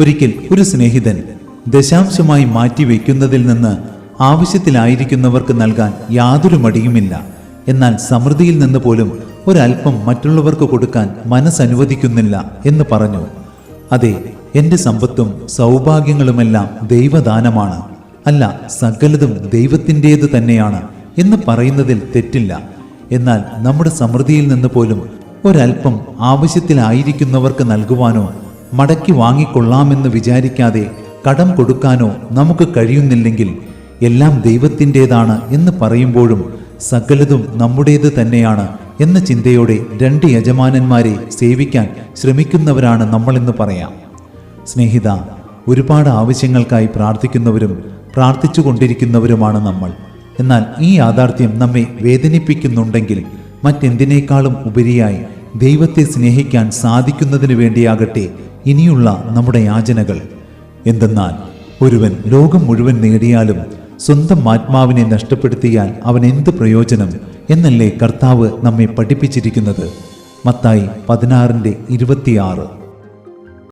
ഒരിക്കൽ ഒരു സ്നേഹിതൻ ദശാംശമായി മാറ്റിവെക്കുന്നതിൽ നിന്ന് ആവശ്യത്തിലായിരിക്കുന്നവർക്ക് നൽകാൻ യാതൊരു മടിയുമില്ല. എന്നാൽ സമൃദ്ധിയിൽ നിന്ന് പോലും ഒരൽപ്പം മറ്റുള്ളവർക്ക് കൊടുക്കാൻ മനസ്സനുവദിക്കുന്നില്ല എന്ന് പറഞ്ഞു. അതെ എന്റെ സമ്പത്തും സൗഭാഗ്യങ്ങളുമെല്ലാം ദൈവദാനമാണ്. അല്ല സകലതും ദൈവത്തിന്റേത് തന്നെയാണ് എന്ന് പറയുന്നതിൽ തെറ്റില്ല. എന്നാൽ നമ്മുടെ സമൃദ്ധിയിൽ നിന്ന് പോലും ഒരൽപ്പം ആവശ്യത്തിലായിരിക്കുന്നവർക്ക് നൽകുവാനോ മടക്കി വാങ്ങിക്കൊള്ളാമെന്ന് വിചാരിക്കാതെ കടം കൊടുക്കാനോ നമുക്ക് കഴിയുന്നില്ലെങ്കിൽ എല്ലാം ദൈവത്തിന്റെതാണ് എന്ന് പറയുമ്പോഴും സകലതും നമ്മുടേത് തന്നെയാണ് എന്ന ചിന്തയോടെ രണ്ട് യജമാനന്മാരെ സേവിക്കാൻ ശ്രമിക്കുന്നവരാണ് നമ്മളെന്ന് പറയാം. സ്നേഹിത ഒരുപാട് ആവശ്യങ്ങൾക്കായി പ്രാർത്ഥിക്കുന്നവരും പ്രാർത്ഥിച്ചു കൊണ്ടിരിക്കുന്നവരുമാണ് നമ്മൾ. എന്നാൽ ഈ യാഥാർത്ഥ്യം നമ്മെ വേദനിപ്പിക്കുന്നുണ്ടെങ്കിൽ മറ്റെന്തിനേക്കാളും ഉപരിയായി ദൈവത്തെ സ്നേഹിക്കാൻ സാധിക്കുന്നതിന് വേണ്ടിയാകട്ടെ ഇനിയുള്ള നമ്മുടെ യാചനകൾ. എന്തെന്നാൽ ഒരുവൻ ലോകം മുഴുവൻ നേടിയാലും സ്വന്തം ആത്മാവിനെ നഷ്ടപ്പെടുത്തിയാൽ അവൻ എന്ത് പ്രയോജനം എന്നല്ലേ കർത്താവ് നമ്മെ പഠിപ്പിച്ചിരിക്കുന്നത്? മത്തായി പതിനാറിന്റെ ഇരുപത്തിയാറ്.